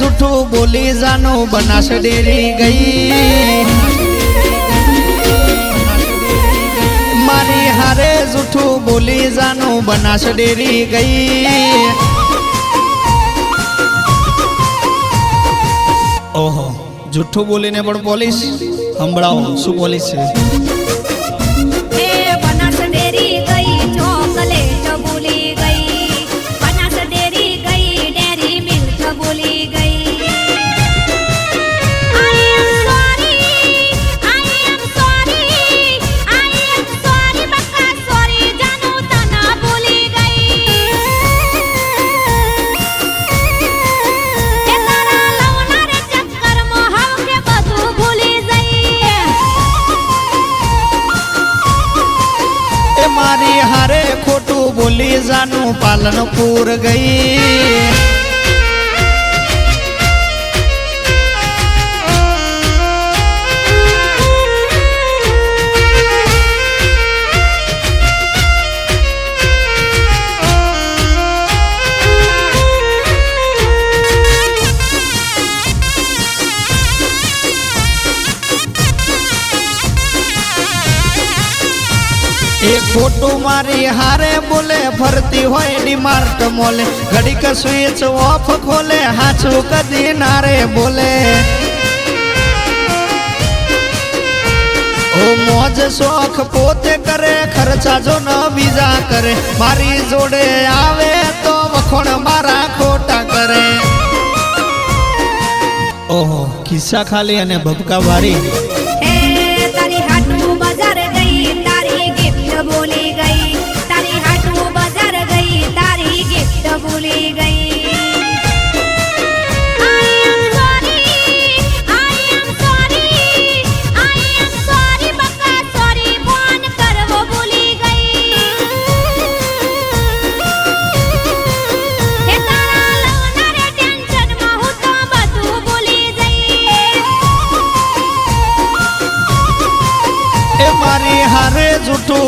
જૂઠું બોલી જાનું બનાસ ડેરી ગઈ. મારી હારે જૂઠું બોલી જાનું બનાસ ડેરી ગઈ. ઓહો, જૂઠું બોલીને પણ બોલીશ સંભળાવો શું બોલીશ મારી હારે ખોટું બોલી જાનું પાલનપુર ગઈ. ખોટું મારી હારે બોલે ફરતી હોય ડીમાર્ટ મોલે. ઘડીક સ્વિચ ઓફ ખોલે, હાચું કદી નારે બોલે. મોજ શોખ પોતે કરે, ખર્ચા જો ન બીજા કરે. મારી જોડે આવે તો વખોણ મારા ખોટા કરે. ઓહો, ખિસ્સા ખાલી અને ભબકા વારી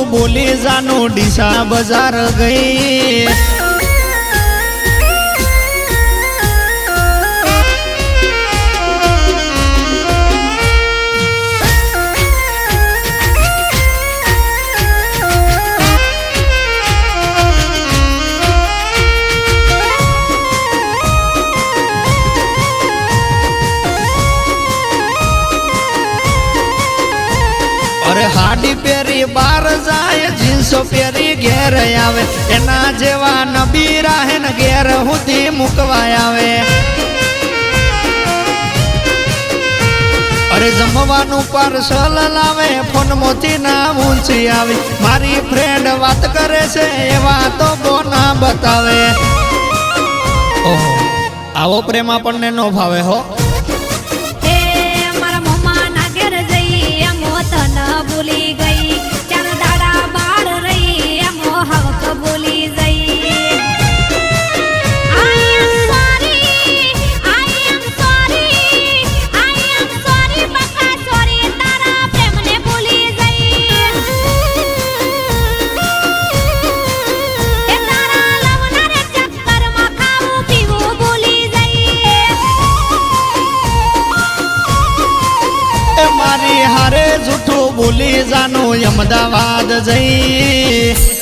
બોલી જાનું ડીસા બજાર ગઈ. અરે હાડી પહેરી બાર જાય, જીન્સો પહેરી ઘેર આવે. એના જેવા નબી રાહે ને ઘેર સુધી મૂકવા આવે. અરે જમવાનું પાર્સલ લાવે, ફોન મોતી ના ઊંચી આવી. મારી ફ્રેન્ડ વાત કરે છે એવા તો બોના બતાવે? ઓહો, આવો પ્રેમ આપણને નો ભાવે હો. મારી હારે જૂઠું બોલી જાનું અમદાવાદ જઈ.